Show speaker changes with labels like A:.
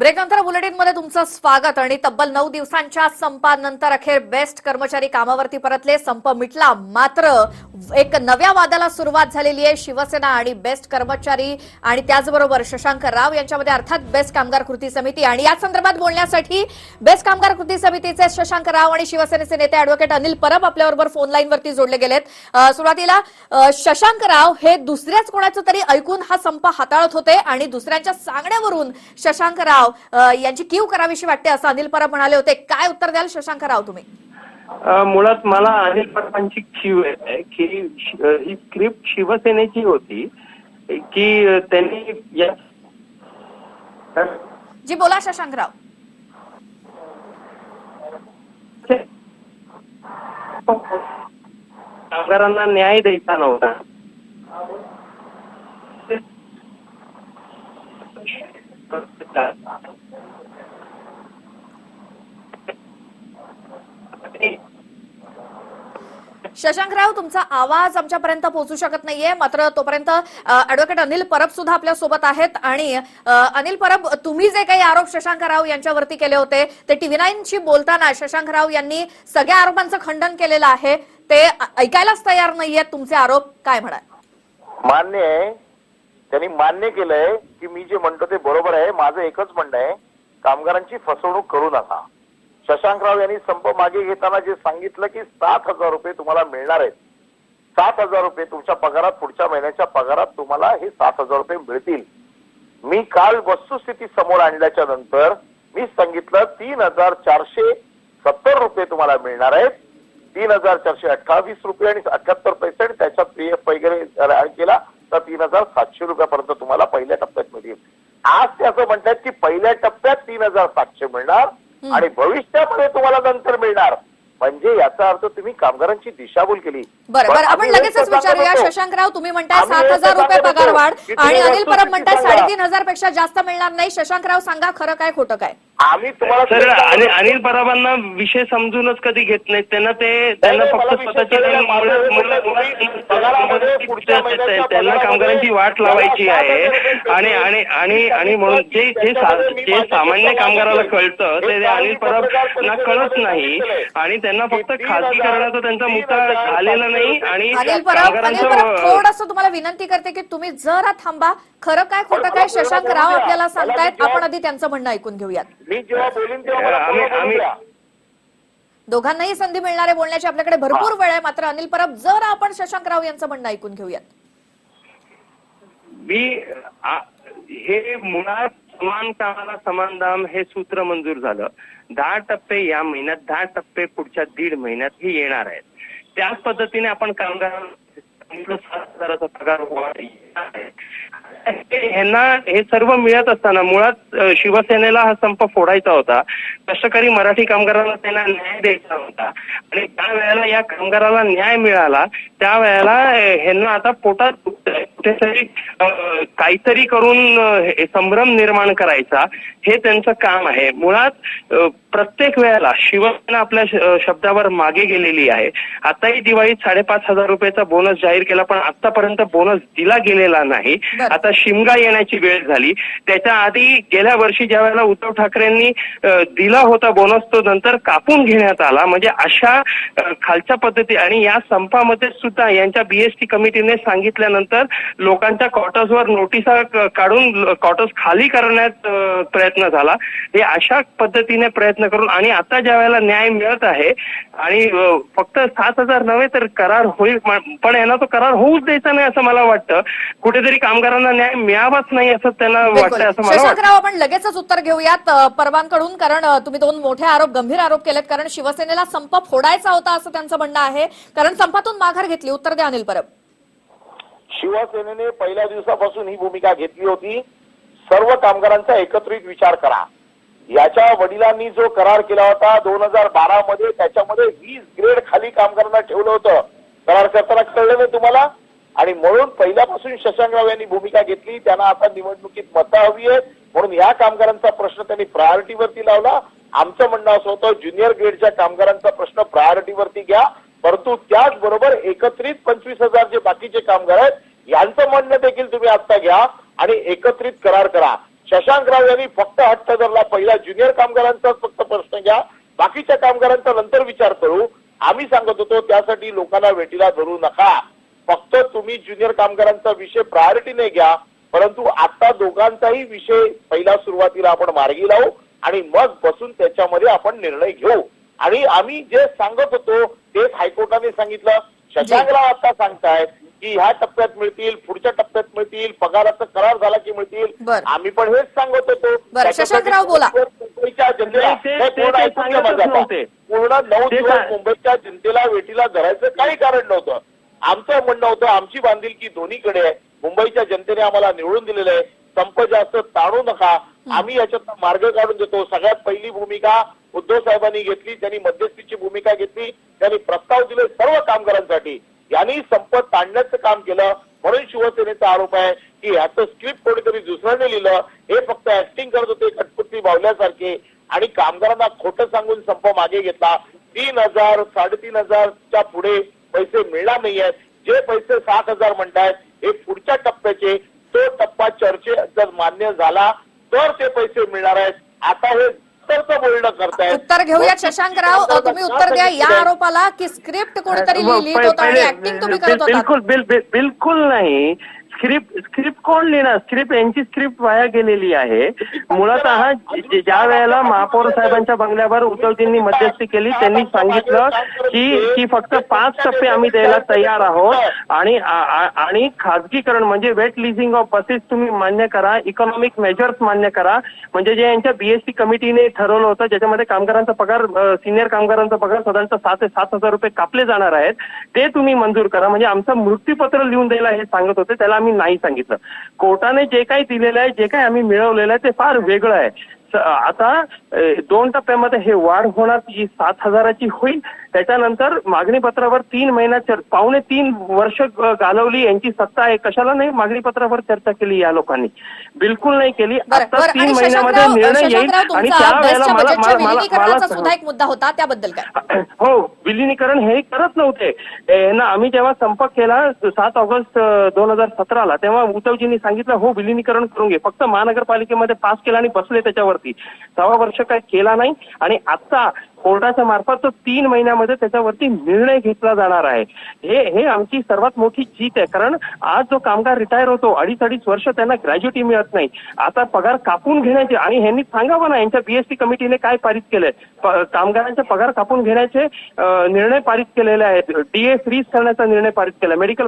A: ब्रेकनंतर बुलेटिनमध्ये तुमचं स्वागत आणि तब्बल नऊ दिवसांच्या संपानंतर अखेर बेस्ट कर्मचारी कामावरती परतले. संप मिटला मात्र एक नव्या वादाला सुरुवात झालेली आहे. शिवसेना आणि बेस्ट कर्मचारी आणि त्याचबरोबर शशांक राव यांच्यामध्ये अर्थात बेस्ट कामगार कृती समिती. आणि या संदर्भात बोलण्यासाठी बेस्ट कामगार कृती समितीचे शशांक राव आणि शिवसेनेचे नेते अॅडव्होकेट अनिल परब आपल्याबरोबर फोन लाईनवरती जोडले गेलेत. सुरुवातीला शशांक राव हे दुसऱ्याच कोणाचं तरी ऐकून हा संप हाताळत होते आणि दुसऱ्यांच्या सांगण्यावरून शशांक राव यांची कीव करावीशी वाटते असं अनिल परब म्हणाले होते. काय उत्तर द्याल शशांक राव तुम्ही?
B: मुळात मला अनिल परबांची खीव आहे की ही स्क्रिप्ट शिवसेनेची होती की त्यांनी या
A: जी बोला शशांक राव.
B: कामगारांना न्याय द्यायचा नव्हता.
A: शशांकराव तुमचा आवाज आमच्यापर्यंत पोहोचू शकत नाहीये. मात्र तोपर्यंत ऍडव्होकेट अनिल परब सुद्धा आपल्यासोबत आहेत. आणि अनिल परब तुम्ही जे काही आरोप शशांकराव यांच्यावरती केले होते ते टीव्ही नाईनशी बोलताना शशांकराव यांनी सगळ्या आरोपांचं खंडन केलेलं आहे. ते ऐकायलाच तयार नाहीयेत. तुमचे आरोप काय म्हणाल?
C: मान्य आहे. त्यांनी मान्य केलंय. की मी जे म्हणतो ते बरोबर आहे माझं एकच म्हणणं आहे कामगारांची फसवणूक करू नका. शशांकराव यांनी संप मागे घेताना जे सांगितलं की सात हजार रुपये तुम्हाला मिळणार आहेत. सात हजार रुपये तुमच्या पगारात पुढच्या महिन्याच्या पगारात तुम्हाला हे सात हजार रुपये मिळतील. मी काल वस्तुस्थिती समोर आणल्याच्या नंतर मी सांगितलं तीन हजार चारशे सत्तर रुपये तुम्हाला मिळणार आहेत. तीन हजार चारशे अठ्ठावीस रुपये आणि अठ्याहत्तर पैसे आणि त्याच्यात पी एफ वगैरे ऍड केला. तर तीन हजार सातशे रुपयापर्यंत तुम्हाला पहिल्या टप्प्यात मिळतील आज ते असं म्हणतात की पहिल्या टप्प्यात तीन हजार सातशे मिळणार आणि भविष्यामध्ये तुम्हाला नंतर मिळणार. म्हणजे याचा अर्थ तुम्ही कामगारांची दिशाभूल केली.
A: बरं बरं आपण लगेचच विचारूया. शशांकराव तुम्ही म्हणताय सात हजार रुपये पगार वाढ आणि अनिल परब म्हणताय. साडेतीन हजारपेक्षा जास्त मिळणार नाही. शशांकराव सांगा खरं काय खोटं काय.
C: आम्ही तुम्हाला.
B: अनिल पराबांना विषय समजूनच कधी घेत नाहीत. त्यांना ते त्यांना
C: नाही,
B: फक्त
C: हे
B: त्यांना कामगारांची वाट लावायची आहे. आणि आणि आणि आणि म्हणून जे जे सामान्य कामगाराला कळतं ते अनिल पराबांना कळत नाही. आणि त्यांना फक्त खासगी करण्याचा त्यांचा मुद्दा झालेला नाही आणि
A: थोडस तुम्हाला विनंती करते की तुम्ही जरा थांबा. खरं काय खोटं काय शशांक राव आपल्याला सांगतायत. आपण आधी त्यांचं म्हणणं ऐकून घेऊयात.
C: मी जेव्हा बोलीन तेव्हा
B: आम्ही- आम्ही-.
A: दोघांनाही संधी मिळणार आहे बोलण्याची आपल्याकडे भरपूर वेळ आहे. मात्र अनिल परब जरा आपण शशांक राव यांचं म्हणणं ऐकून घेऊयात.
B: मी आ- हे मुळात समान कामाला समान दाम हे सूत्र मंजूर झालं. दहा टप्पे या महिन्यात दहा टप्पे पुढच्या दीड महिन्यात हे येणार आहेत. त्याच पद्धतीने आपण कामगारांना सांगितलं सात हजाराचा पगार वाढ ह्यांना हे सर्व मिळत असताना मुळात शिवसेनेला हा संप फोडायचा होता. कष्टकरी मराठी कामगारांना त्यांना न्याय द्यायचा होता. आणि त्या वेळेला या कामगाराला न्याय मिळाला त्या वेळेला ह्यांना आता पोटात कुठेतरी काहीतरी करून संभ्रम निर्माण करायचा हे त्यांचं काम आहे. मुळात प्रत्येक वेळेला शिवसेना आपल्या शब्दावर मागे गेलेली आहे. आताही दिवाळीत साडेपाच हजार रुपयाचा बोनस जाहीर केला पण आतापर्यंत बोनस दिला गेले गेलेला नाही. आता शिमगा येण्याची वेळ झाली. त्याच्या आधी गेल्या वर्षी ज्या वेळेला उद्धव ठाकरेंनी दिला होता बोनस तो नंतर कापून घेण्यात आला. म्हणजे अशा खालच्या पद्धती आणि या संपामध्ये सुद्धा यांच्या बीएसटी कमिटीने सांगितल्यानंतर लोकांच्या क्वार्टर्सवर नोटिसा काढून क्वार्टर्स खाली करण्यात प्रयत्न झाला. हे अशा पद्धतीने प्रयत्न करून आणि आता ज्या वेळेला न्याय मिळत आहे आणि फक्त सात हजार नव्हे तर करार होईल पण यांना तो करार होऊच द्यायचा नाही असं मला वाटतं. कुठेतरी कामगारांना न्याय मिळावाच नाही असं त्यांना वाटतंय असं मला वाटतं
A: शशांकराव आपण लगेचच उत्तर घेऊयात अ, परबांकडून कारण तुम्ही दोन मोठे आरोप गंभीर आरोप केलेत कारण शिवसेनेला संप फोडायचा होता असं त्यांचं म्हणणं आहे. कारण संपातून माघार घेतली. उत्तर द्या अनिल परब.
C: शिवसेनेने पहिल्या दिवसापासून ही भूमिका घेतली होती. सर्व कामगारांचा एकत्रित विचार करा. याच्या वडिलांनी जो करार केला होता दोन हजार बारा मध्ये त्याच्यामध्ये वीस ग्रेड खाली कामगारांना ठेवलं होतं. करार करताना कळलं नाही तुम्हाला? आणि म्हणून पहिल्यापासून शशांकराव यांनी भूमिका घेतली. त्यांना आता निवडणुकीत मतं हवी आहेत. म्हणून या कामगारांचा प्रश्न त्यांनी प्रायोरिटीवरती लावला. आमचं म्हणणं असं होतं ज्युनियर ग्रेडच्या कामगारांचा प्रश्न प्रायोरिटीवरती घ्या. परंतु त्याचबरोबर एकत्रित पंचवीस हजार जे बाकीचे कामगार आहेत यांचं म्हणणं देखील तुम्ही आता घ्या आणि एकत्रित करार करा. शशांकराव यांनी फक्त हट्ट धरला. पहिला ज्युनियर कामगारांचाच फक्त प्रश्न घ्या. बाकीच्या कामगारांचा नंतर विचार करू. आम्ही सांगत होतो त्यासाठी लोकांना वेटीला धरू नका. फक्त तुम्ही ज्युनियर कामगारांचा विषय प्रायोरिटीने घ्या परंतु आता दोघांचाही विषय पहिला सुरुवातीला आपण मार्गी लावू आणि मग बसून त्याच्यामध्ये आपण निर्णय घेऊ. आणि आम्ही जे सांगत होतो तेच हायकोर्टाने सांगितलं. शशांकराव आता सांगतायत की ह्या टप्प्यात मिळतील पुढच्या टप्प्यात मिळतील पगाराचा करार झाला की मिळतील. आम्ही पण हेच सांगत होतो.
A: बरं, शशांकराव बोला.
C: मुंबईच्या जनतेला पूर्ण नऊ दिवस मुंबईच्या जनतेला वेटीला धरायचं काही कारण नव्हतं. आमचं म्हणणं होतं आमची बांधिलकी दोन्हीकडे आहे. मुंबईच्या जनतेने आम्हाला निवडून दिलेलं आहे. संप जास्त ताणू नका. आम्ही याच्यात मार्ग काढून देतो. सगळ्यात पहिली भूमिका उद्धव साहेबांनी घेतली त्यांनी मध्यस्थीची भूमिका घेतली त्यांनी प्रस्ताव दिले सर्व कामगारांसाठी. यांनी संप ताणण्याचं काम केलं. म्हणून शिवसेनेचा आरोप आहे की ह्याचं स्क्रिप्ट कोणीतरी दुसऱ्याने लिहिलं. हे फक्त ऍक्टिंग करत होते कटपुतली बावल्यासारखे. आणि कामगारांना खोटं सांगून संप मागे घेतला. तीन हजार साडेतीन हजारच्या पुढे पैसे मिळणार नाहीयेत जे पैसे सात हजार म्हणतायत हे पुढच्या टप्प्याचे तो टप्पा चर्चे जर मान्य झाला तर ते पैसे मिळणार आहेत. आता हे
A: उत्तर घेऊया शशांकराव. तुम्ही उत्तर द्या. या आरोपाला की स्क्रिप्ट कोणीतरी
B: पहि-
A: होतं आणि ऍक्टिंग तुम्ही करत होता
B: बिलकुल बिल- बिल- बिलकुल नाही. स्क्रिप्ट स्क्रिप्ट कोण लिहिणार? स्क्रिप्ट यांची स्क्रिप्ट वाया गेलेली आहे. मुळात ज्या वेळेला महापौर साहेबांच्या बंगल्यावर उद्धवजींनी मध्यस्थी केली त्यांनी सांगितलं की की फक्त पाच टप्पे आम्ही द्यायला तयार आहोत आणि आणि खाजगीकरण म्हणजे वेट लिझिंग ऑफ बसेस तुम्ही मान्य करा इकॉनॉमिक मेजर्स मान्य करा. म्हणजे जे यांच्या बीएससी कमिटीने ठरवलं होतं ज्याच्यामध्ये कामगारांचा पगार सिनियर कामगारांचा पगार साधारणतः सात ते सात हजार रुपये कापले जाणार आहेत ते तुम्ही मंजूर करा. म्हणजे आमचं मृत्यूपत्र लिहून द्यायला हे सांगत होते त्याला आम्ही नाही सांगितलं. कोर्टाने जे काही दिलेलं आहे जे काही आम्ही मिळवलेलं आहे ते फार वेगळं आहे. आता दोन टप्प्यामध्ये हे वाढ होणार जी सात हजाराची होईल. त्याच्यानंतर मागणी पत्रावर तीन महिन्यात पावणे तीन वर्ष घालवली यांची सत्ता आहे. कशाला नाही मागणी पत्रावर चर्चा केली या लोकांनी? बिलकुल नाही केली. आता तीन महिन्यामध्ये निर्णय येईल आणि
A: तुमचा
B: त्या वेळेला
A: बेस्टच्या
B: मला मला-
A: सुद्धा एक मुद्दा होता त्याबद्दल काय?
B: हो विलिनीकरण हे करत नव्हते. ना आम्ही जेव्हा संपर्क केला सात ऑगस्ट दोन हजार सतराला तेव्हा उद्धवजींनी सांगितलं हो विलिनीकरण करून घे. फक्त महानगरपालिकेमध्ये पास केला आणि बसले त्याच्यावरती. सव्वा वर्ष काय केला नाही. आणि आता कोर्टाच्या मार्फत तो तीन महिन्यामध्ये त्याच्यावरती निर्णय घेतला जाणार आहे. हे हे आमची सर्वात मोठी जीत आहे. कारण आज जो कामगार रिटायर होतो अडीच अडीच वर्ष त्यांना ग्रॅज्युटी मिळत नाही. आता पगार कापून घेण्याचे आणि ह्यांनी सांगावं ना यांच्या बीएससी कमिटीने काय पारित केलंय? कामगारांचे पगार कापून घेण्याचे निर्णय पारित केलेले आहेत. डीए फ्रीज करण्याचा निर्णय पारित केला मेडिकल